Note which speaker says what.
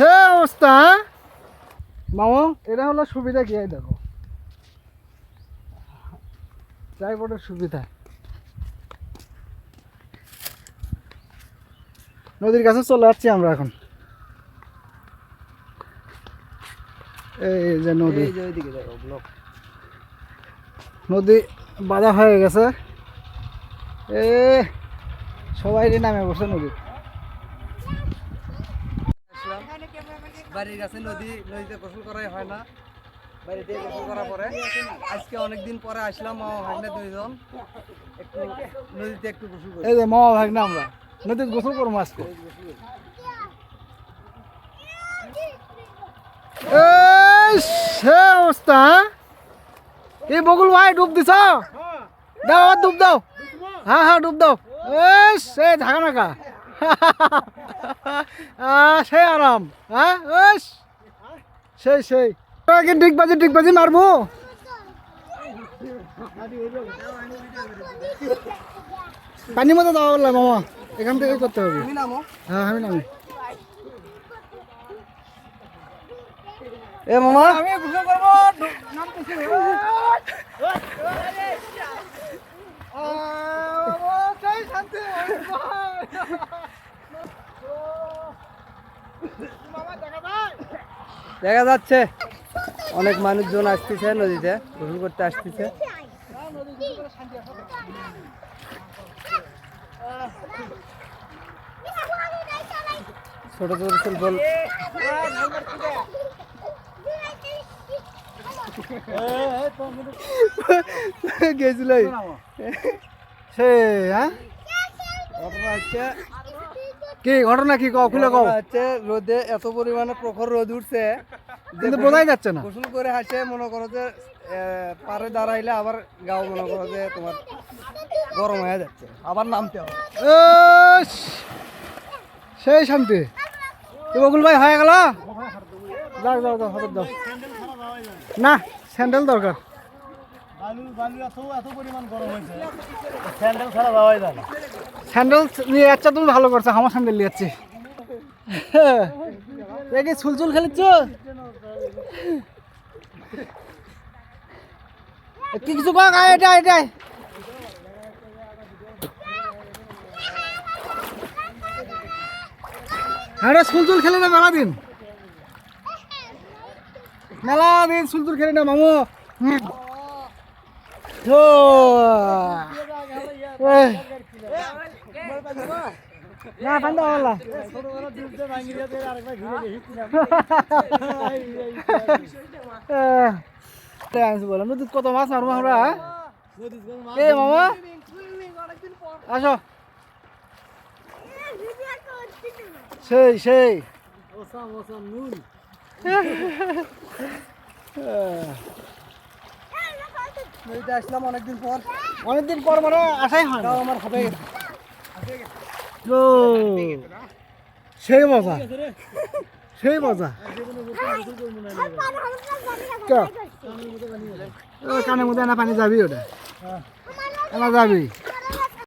Speaker 1: সে অবস্থা? মামা এটা হলো সুবিধা কি? দেখো। ট্রাইপডের সুবিধা। নদীর কাছে চলে যাচ্ছি আমরা এখন। এই যে নদী। নদী বাধা হয়ে গেছে। এ সবাই নামে বসে নদী।
Speaker 2: বাড়ির কাছে নদী, নদীতে গোসল করাই হয় না। বাড়িতে গোসল করার পরে আজকে অনেকদিন পরে আসলাম মামা ভাগ্নে দুইজন। একটু নদীতে একটু গোসল করি।
Speaker 1: এই যে মামা ভাগ না আমরা, নদীতে গোসল করব আজকে। সে অবস্থা? এই বকুল ভাই ডুব দাও ডুব দাও। হ্যাঁ হ্যাঁ ডুব দাও। এই সে নাকা আহ, সে আরাম। হ্যাঁ সেই সেই। ডিগবাজি ডিগবাজি মারবো। পানি মতো দেওয়া বললাম মামা। এখান থেকে করতে হবে। হ্যাঁ আমি নামি।
Speaker 2: এ মামা।
Speaker 1: আমি গোসল করব
Speaker 2: দেখা যাচ্ছে। অনেক মানুষজন আসতেছে নদীতে গোসল করতে আসতেছে। ছোট ছোট ফুটবল গেছিল।
Speaker 1: সে হ্যাঁ? কি ঘটনা কি? কও খুলে কও।
Speaker 2: হচ্ছে রোদে এত পরিমাণে প্রখর রোদ উঠছে।
Speaker 1: কিন্তু বোঝাই যাচ্ছে না।
Speaker 2: গোসল করে হাসে মনে করো যে পারে দাঁড়াইলে আবার গাও মনে করো যে তোমার গরম হয়ে যাচ্ছে। আবার নামতে হবে।
Speaker 1: সেই শান্তি। বকুল ভাই হয়ে গেল? যাও যাও যাও হাতের দাও। না স্যান্ডেল দরকার। বালু বালু এত এত পরিমাণ গরম হয়েছে। স্যান্ডেল নিয়ে যাচ্ছ তুমি ভালো করছ, আমার স্যান্ডেল নিয়ে যাচ্ছি। দেখি চুলচুল খেলিচ্ছ কি কিছু আয় এটা এটাই হ্যাঁ চুলচুল খেলে না মেলা দিন মেলা দিন চুলচুল খেলে না, মামু। ও। না দাও আল্লাহ। বললাম নদীত কত মাছ মারবো আমরা? হ্যাঁ? এ মামা। আসো। সেই সেই।
Speaker 2: আসলাম অনেকদিন পর।
Speaker 1: অনেকদিন পর মানে আসাই হয়
Speaker 2: আমার হবে।
Speaker 1: সেই মজা। সেই মজা। কে? ও, কানের মধ্যে না পানি যাবি ওটা। এনা যাবি।